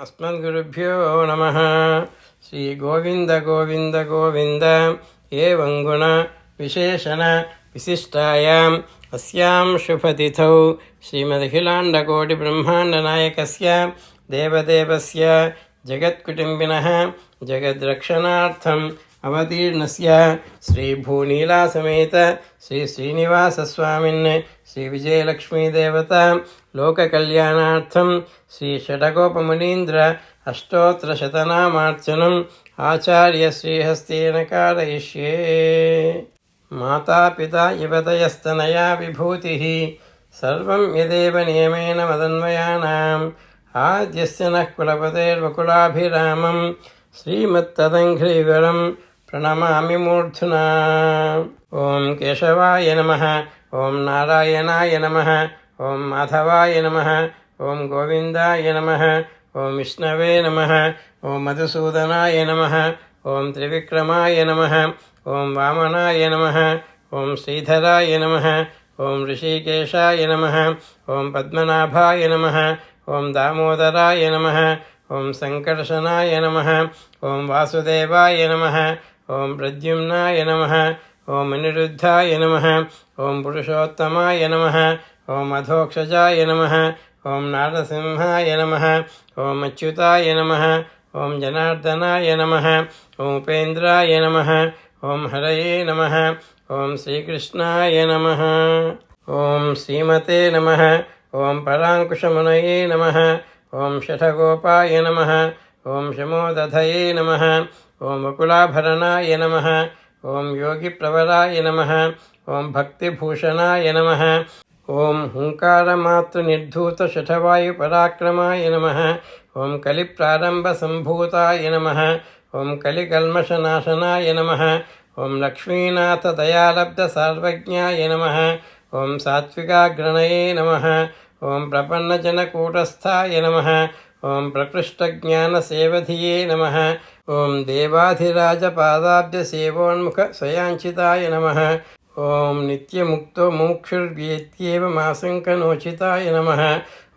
अस्मद्गुरुभ्यो नमः श्रीगोविन्द गोविन्द गोविन्द एवं गुण विशेषण विशिष्टायाम् अस्यां शुभतिथौ श्रीमदखिलाण्डकोटिब्रह्माण्डनायकस्य देवदेवस्य जगत्कुटुम्बिनः जगद्रक्षणार्थम् अवतीर्णस्य श्रीभूनीलासमेत श्रीश्रीनिवासस्वामिन् श्रीविजयलक्ष्मीदेवता लोककल्याणार्थं श्रीषडगोपमुनीन्द्र अष्टोत्तरशतनामार्चनम् आचार्यश्रीहस्तेन कारयिष्ये मातापिता युवतयस्तनया विभूतिः सर्वं यदेव नियमेन मदन्वयानाम् आद्यस्य नः कुलपतेर्वकुलाभिरामं श्रीमत्तदङ्घ्रिगरं प्रणमामि मूर्ध्ना ॐ केशवाय नमः ॐ नारायणाय नमः ॐ माधवाय नमः ॐ गोविन्दाय नमः ॐ विष्णवे नमः ॐ मधुसूदनाय नमः ॐ त्रिविक्रमाय नमः ॐ वामनाय नमः ॐ श्रीधराय नमः ॐ ऋषिकेशाय नमः ॐ पद्मनाभाय नमः ॐ दामोदराय नमः ॐ सङ्कर्षणाय नमः ॐ वासुदेवाय नमः ॐ प्रद्युम्नाय नमः ॐ अनिरुद्धाय नमः ॐ पुरुषोत्तमाय नमः ॐ अधोक्षजाय नमः ॐ नारसिंहाय नमः ॐ अच्युताय नमः ॐ जनार्दनाय नमः ॐ उपेन्द्राय नमः ॐ हरये नमः ॐ श्रीकृष्णाय नमः ॐ श्रीमते नमः ॐ पराङ्कुशमुनये नमः ॐ शठगोपाय नमः ॐ शमोदधये नमः ॐ वकुलाभरणाय नमः। ॐ योगिप्रवराय नमः। ॐ भक्तिभूषणाय नमः। ॐ हुङ्कारमातृनिर्धूतशठवायुपराक्रमाय नमः। ॐ कलिप्रारम्भसम्भूताय नमः। ॐ कलिकल्मषनाशनाय नमः। ॐ लक्ष्मीनाथदयालब्धसार्वज्ञाय नमः। ॐ सात्विकाग्रणये नमः। ॐ प्रपन्नजनकूटस्थाय नमः। ఓం ప్రకృష్టజ్ఞానసేవధియే నమ. ఓం దేవాధిరాజపాదాబ్జ సేవోన్ముఖ స్వయాంచితాయ నమ. ఓం నిత్యముక్తో ముముక్షుర్వ్యేత్యేవ మాసంకనోచితాయ నమ.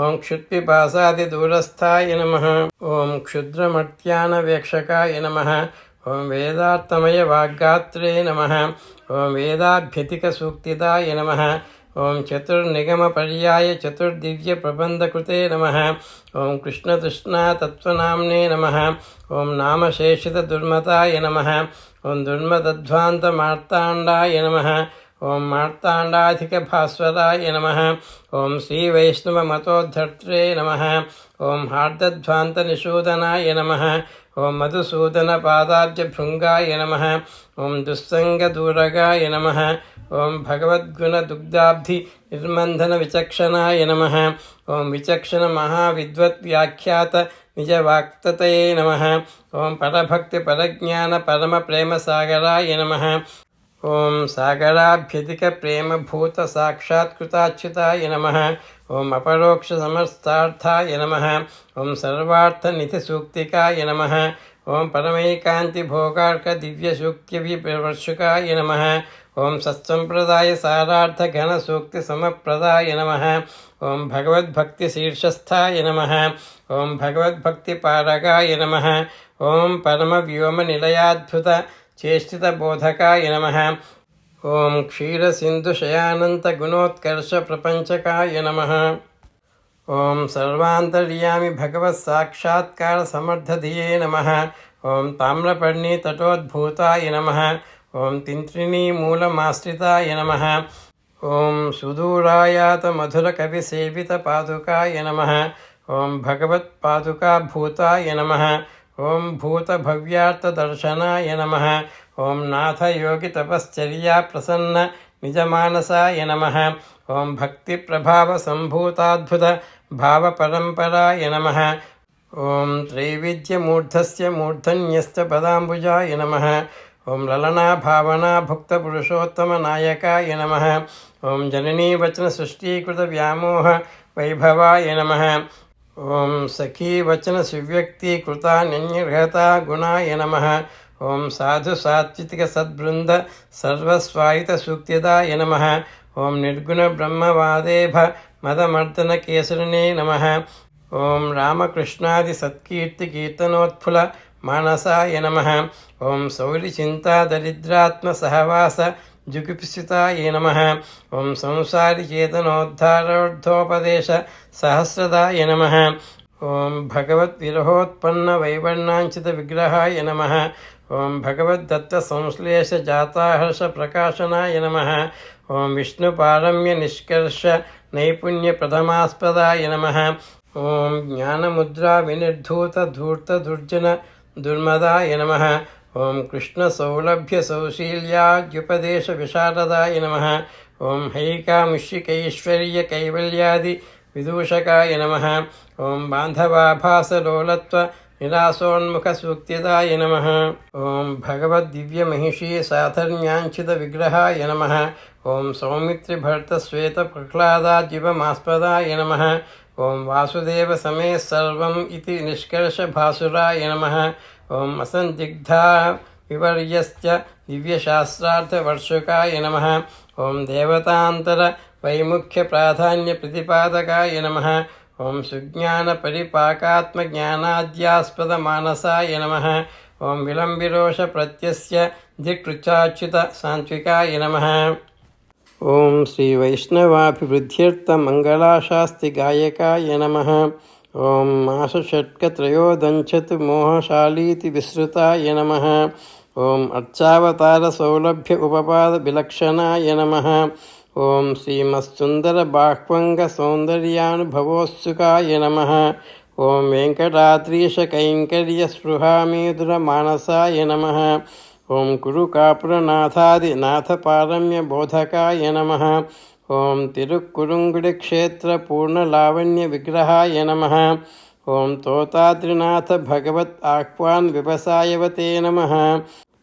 ఓం క్షుత్పిపాసాది దూరస్థాయ నమ. ఓం క్షుద్రమర్త్యానవేక్షకాయ నమ. ఓం వేదార్థమయ వాగ్గాత్రే నమ. ఓం వేదాభ్యతిక సూక్తిదాయ నమ. ॐ चतुर्निगमपर्याय चतुर्दिव्यप्रबन्धकृते नमः। ॐ कृष्णतृष्णातत्त्वनाम्ने नमः। ॐ नामशेषितदुर्मताय नमः। ॐ दुर्मदध्वान्तमार्ताण्डाय नमः। ॐ मार्ताण्डाधिकभास्वराय नमः। ॐ श्रीवैष्णवमतोद्धर्त्रे नमः। ॐ हार्दध्वान्तनिषूदनाय नमः। ॐ मधुसूदनपादाब्जभृङ्गाय नमः। ॐ दुस्सङ्गदूरगाय नमः। ॐ भगवद्गुणदुग्धाब्धिनिर्बन्धनविचक्षणाय नमः। ॐ विचक्षणमहाविद्वद्व्याख्यात निजवाक्ततये परम प्रेम सागराय नमः। ॐ सागराभ्यधिकप्रेमभूतसाक्षात्कृताच्युताय नमः। ॐ अपरोक्षसमस्तार्थाय नमः। ॐ सर्वार्थनिधिसूक्तिकाय नमः। ॐ परमैकान्तिभोगार्कदिव्यसूक्त्यभिवर्षुकाय नमः। ॐ सत्सम्प्रदायसारार्थघनसूक्तिसमप्रदाय नमः। ॐ भगवद्भक्तिशीर्षस्थाय नमः। ॐ भगवद्भक्तिपारगाय नमः। ॐ परमव्योमनिलयाद्भुतचेष्टितबोधकाय नमः। ॐ क्षीरसिन्धुशयानन्तगुणोत्कर्षप्रपञ्चकाय नमः। ॐ सर्वान्तर्यामि भगवत्साक्षात्कारसमर्थधिये नमः। ॐ ताम्रपर्णीतटोद्भूताय नमः। ॐ तिन्त्रिणीमूलमाश्रिताय नमः। ॐ सुदूरायातमधुरकविसेवितपादुकाय नमः। ॐ भगवत्पादुकाभूताय नमः। ॐ भूतभव्यार्थदर्शनाय नमः। ॐ नाथयोगितपश्चर्याप्रसन्न निजमानसाय नमः। ॐ भक्तिप्रभावसम्भूताद्भुतभावपरम्पराय नमः। ॐ त्रैविध्यमूर्धस्य मूर्धन्यस्य पदाम्बुजाय नमः। ॐ ललनाभावनाभुक्तपुरुषोत्तमनायकाय नमः। ॐ ఓం సఖీ వచన సువ్యక్తీకృత నిర్హత గుణాయ నమ. ఓం సాధు సాత్విక సద్బృంద సర్వస్వాయుత సూక్తిదాయ నమ. ఓం నిర్గుణ బ్రహ్మవాదేభ మదమర్దన కేసరినే నమ. ఓం రామకృష్ణాది సత్కీర్తి కీర్తనోత్ఫుల మానసాయ నమ. ఓం శౌరిచింతా దరిద్రాత్మ సహవాస जुगुप्सिताय नमः ॐ संसारिचेतनोद्धारोद्धोपदेश सहस्रदाय नमः ॐ भगवद्विरहोत्पन्नवैवर्णाञ्चितविग्रहाय नमः ॐ भगवद्दत्तसंश्लेषजाताहर्षप्रकाशनाय नमः ॐ विष्णुपारम्यनिष्कर्ष नैपुण्यप्रथमास्पदाय नमः ఓం కృష్ణ సౌలభ్య సౌశీల్యాద్యుపదేశ విశారదాయ నమ. ఓం హైకాముష్యికైశ్వర్య కైవల్యాది విదూషకాయ నమ. ఓం బాంధవాభాసలోలత్వ నిరాసోన్ముఖ సూక్తిదాయ నమ. ఓం భగవద్దివ్యమహిషీ సాధర్మ్యాంచిత విగ్రహాయ నమ. ఓం సౌమిత్రిభర్తశ్వేత ప్రహ్లాదాద్యుపమాస్పదాయ నమ. ఓం వాసుదేవ సమే సర్వం ఇది నిష్కర్ష భాసురాయ నమ. ఓం అసందిగ్ధ వివర్యశ్చ దివ్యశాస్త్రార్థవర్షకాయ నమ. ఓం దేవతాంతర వైముఖ్య ప్రాధాన్య ప్రతిపాదకాయ నమ. ఓం సుజ్ఞాన పరిపాకాత్మ జ్ఞానాద్యాస్పద మానసాయ నమ. ఓం విలంబిరోష ప్రత్యస్య దిక్ృచాచ్యుత సాంత్వికాయ నమ. ఓం శ్రీ వైష్ణవాభివృద్ధ్యర్థ గాయకాయ నమ. ॐ मासषट्कत्रयोदञ्चतु मोहशालीति विसृताय नमः। ॐ अर्चावतारसौलभ्य उपपादविलक्षणाय नमः। ॐ श्रीमत्सुन्दरबाह्वङ्गसौन्दर्यानुभवोत्सुकाय नमः। ॐ वेङ्कटाद्रीशकैङ्कर्यस्पृहामीदुरमानसाय नमः। ॐ कुरुकापुरनाथादिनाथपारम्यबोधकाय नमः। ఓం తిరుక్కురుంగుడి క్షేత్ర పూర్ణలావణ్య విగ్రహాయ నమ. ఓం తోతాత్రినాథ భగవత్ ఆహ్వాన్ వివసాయవతే నమ.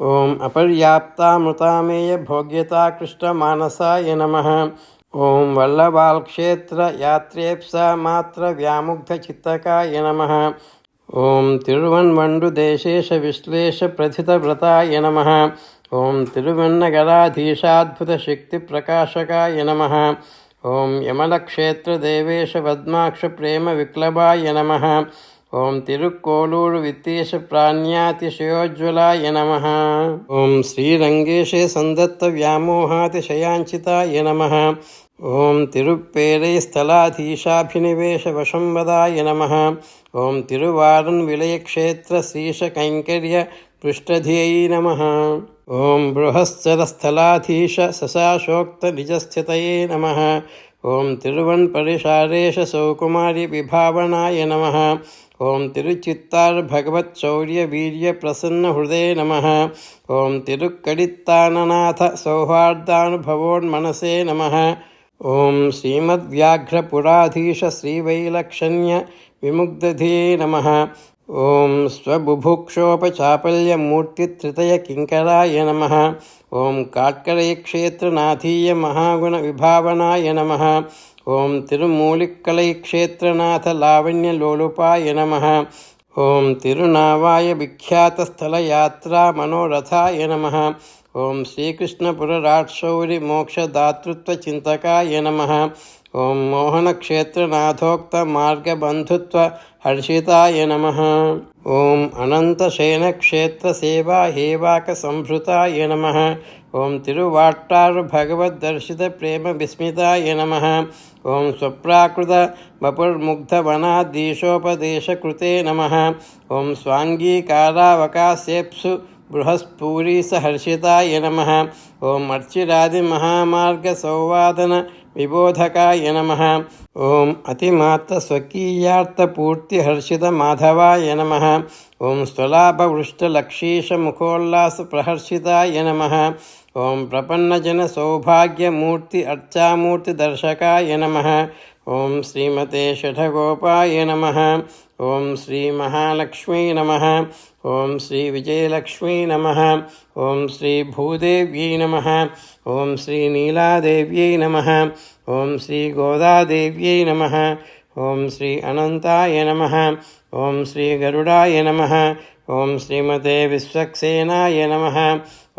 ఓం అపర్యాప్తామృతామేయ భోగ్యతాకృష్ట మానసాయ నమ. ఓం వల్లవాల్క్షేత్ర యాత్రేప్సా మాత్ర వ్యాముగ్ధచిత్తకాయ నమ. ఓం తిరువన్వండు దేశేష విశ్లేష ప్రథితవ్రతాయ నమ. ఓం తిరువెన్నగరాధీశాద్భుతశక్తిప్రకాశకాయ నమ. ఓం యమలక్షేత్రదేవేశ పద్మాక్షప్రేమవిక్లభాయ నమ. ఓం తిరుక్కోలూరు విత్తేశ ప్రాణ్యాతిశయోజ్వలాయ నమ. ఓం శ్రీరంగేశే సందత్త వ్యామోహాతిశయాంచితాయ నమ. ఓం తిరుప్పేరై స్థలాధీశాభినివేశవశంవదాయ నమ. ఓం తిరువారన్ విలయక్షేత్ర శ్రీశ కైంకర్య నమ. ॐ बृहश्चरस्थलाधीश ससाशोक्तनिजस्थितये नमः। ॐ तिरुवन्परिशारेशसौकुमार्यविभावनाय नमः। ॐ तिरुचित्तार्भगवत्शौर्यवीर्यप्रसन्नहृदे नमः। ॐ तिरुक्कडित्ताननाथ सौहार्दानुभवोन्मनसे नमः। ॐ श्रीमद्व्याघ्रपुराधीश श्रीवैलक्षण्य विमुग्धधिये नमः। ॐ स्वबुभुक्षोपचापल्यमूर्तित्रितयकिङ्कराय नमः। ॐ काट्करैक्षेत्रनाथीय महागुणविभावनाय नमः। ॐ तिरुमूलिक्कलैक्षेत्रनाथलावण्यलोलुपाय नमः। ॐ तिरुनावाय नमः। ॐ श्रीकृष्णपुरराट्शौरिमोक्षदातृत्वचिन्तकाय नमः। ఓం మోహనక్షేత్రనాథోక్త మార్గబంధుత్వ హర్షితాయ నమ. ఓం అనంతశయనక్షేత్ర సేవా హేవాక సంభృతాయ నమ. ఓం తిరువాట్టారు భగవద్దర్శిత ప్రేమ విస్మితాయ నమ. ఓం స్వప్రాకృత వపుర్ముగ్ధవనాదీశోపదేశకృతే నమ. ఓం స్వాంగీకారావకాశేప్సు स्वाङ्गीकारावकाशेप्सु बृहस्फूरीसहर्षिताय नमः ॐ अर्चिरादिमहामार्गसंवादनविबोधकाय नमः। ॐ अतिमात्रस्वकीयार्थपूर्तिहर्षितमाधवाय नमः। ॐ स्वलाभवृष्टलक्षीशमुखोल्लासप्रहर्षिताय नमः। ॐ प्रपन्नजनसौभाग्यमूर्ति अर्चामूर्तिदर्शकाय नमः। ॐ श्रीमते षठगोपाय नमः ॐ श्रीमहालक्ष्मी नमः ॐ श्रीविजयलक्ष्मी नमः ॐ श्रीभूदेव्यै नमः ॐ श्रीनीलादेव्यै नमः ॐ श्रीगोदादेव्यै नमः ॐ श्री अनन्ताय नमः ॐ श्रीगरुडाय नमः ॐ श्रीमते विश्वक्सेनाय नमः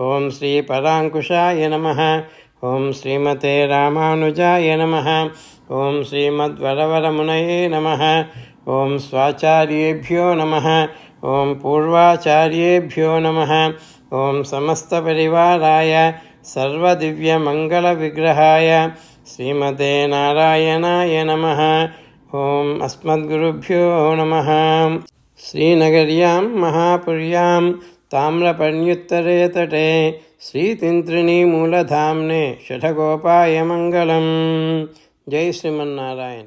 ॐ श्रीपराङ्कुशाय नमः ॐ श्रीमते रामानुजाय नमः ॐ श्रीमद्वरवरमुनये नमः। ॐ स्वाचार्येभ्यो नमः। ॐ पूर्वाचार्येभ्यो नमः। ॐ समस्तपरिवाराय सर्वदिव्यमङ्गलविग्रहाय श्रीमते नारायणाय नमः। ॐ अस्मद्गुरुभ्यो नमः। श्रीनगर्यां महापुर्यां ताम्रपर्ण्युत्तरे तटे श्रीतिन्त्रिणीमूलधाम्ने शठगोपाय मङ्गलम् जय श्रीमन्नारायण